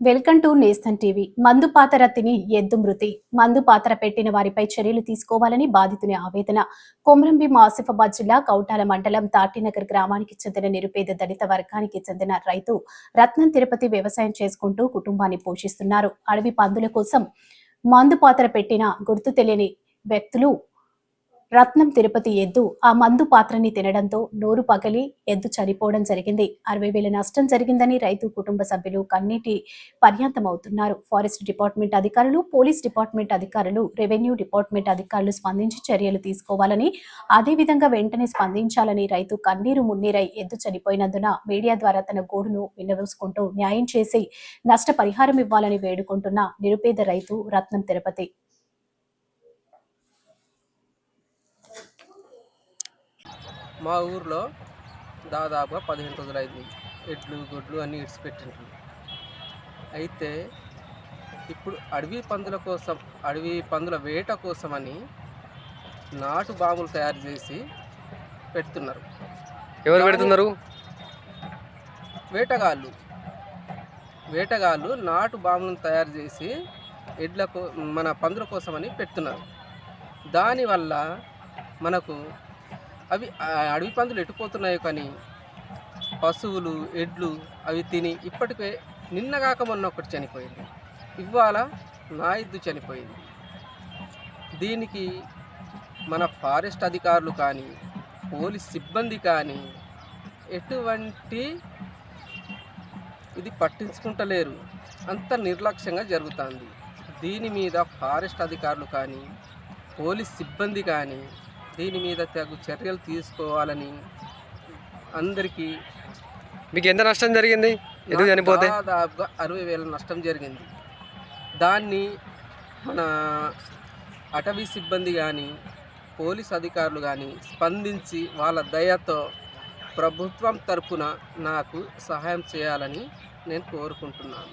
Welcome to నేస్తన్ TV. మందు పాతరత్తిని ఎద్దు మృతి. మందు పాతర పెట్టిన వారిపై చర్యలు తీసుకోవాలని బాధితుని ఆవేదన. కొమరంభీం ఆసిఫాబాద్ జిల్లా కౌటాల మండలం తాటినగర్ గ్రామానికి చెందిన నిరుపేద దళిత వర్గానికి చెందిన రైతు రత్నం తిరుపతి వ్యవసాయం చేసుకుంటూ కుటుంబాన్ని పోషిస్తున్నారు. అడవి పందుల కోసం మందు పాతర పెట్టిన గుర్తు తెలియని వ్యక్తులు రత్నం తిరుపతి ఎద్దు ఆ మందు పాత్రని తినడంతో నోరు పగలి ఎద్దు చనిపోవడం జరిగింది. అరవై వేల నష్టం జరిగిందని రైతు కుటుంబ సభ్యులు కన్నీటి పర్యంతమవుతున్నారు. ఫారెస్ట్ డిపార్ట్మెంట్ అధికారులు పోలీస్ డిపార్ట్మెంట్ అధికారులు రెవెన్యూ డిపార్ట్మెంట్ అధికారులు స్పందించి చర్యలు తీసుకోవాలని అదేవిధంగా వెంటనే స్పందించాలని రైతు కన్నీరు మున్నీరై ఎద్దు చనిపోయినందున మీడియా ద్వారా తన గోడును విన్నవేసుకుంటూ న్యాయం చేసి నష్టపరిహారం ఇవ్వాలని వేడుకుంటున్న నిరుపేద రైతు రత్నం తిరుపతి. మా ఊర్లో దాదాపుగా పదిహేను రోజులు అయింది. ఎడ్లు గొడ్లు అన్నీ ఇడిచిపెట్టిండ్రు అయితే ఇప్పుడు అడవి పందుల కోసం అడవి పందుల వేట కోసమని నాటు బాంబులు తయారు చేసి పెడుతున్నారు. ఎవరు పెడుతున్నారు? వేటగాళ్ళు. వేటగాళ్ళు నాటు బాంబులను తయారు చేసి ఎడ్ల మన పందుల కోసమని పెడుతున్నారు. దానివల్ల మనకు అవి అడవి పందులు ఎట్టుపోతున్నాయో కానీ పశువులు ఎడ్లు అవి తిని ఇప్పటికే నిన్నగాక మొన్న ఒకటి చనిపోయింది. ఇవాళ నా ఇద్దు చనిపోయింది. దీనికి మన ఫారెస్ట్ అధికారులు కానీ పోలీస్ సిబ్బంది కానీ ఎటువంటి ఇది పట్టించుకుంటలేరు. అంత నిర్లక్ష్యంగా జరుగుతుంది. దీని మీద ఫారెస్ట్ అధికారులు కానీ పోలీస్ సిబ్బంది కానీ దీని మీద తగు చర్యలు తీసుకోవాలని అందరికీ మీకు ఎంత నష్టం జరిగింది? ఎందుకు చనిపోతే? దాదాపుగా అరవై వేల నష్టం జరిగింది. దాన్ని మన అటవీ సిబ్బంది కానీ పోలీస్ అధికారులు కానీ స్పందించి వాళ్ళ దయతో ప్రభుత్వం తరపున నాకు సహాయం చేయాలని నేను కోరుకుంటున్నాను.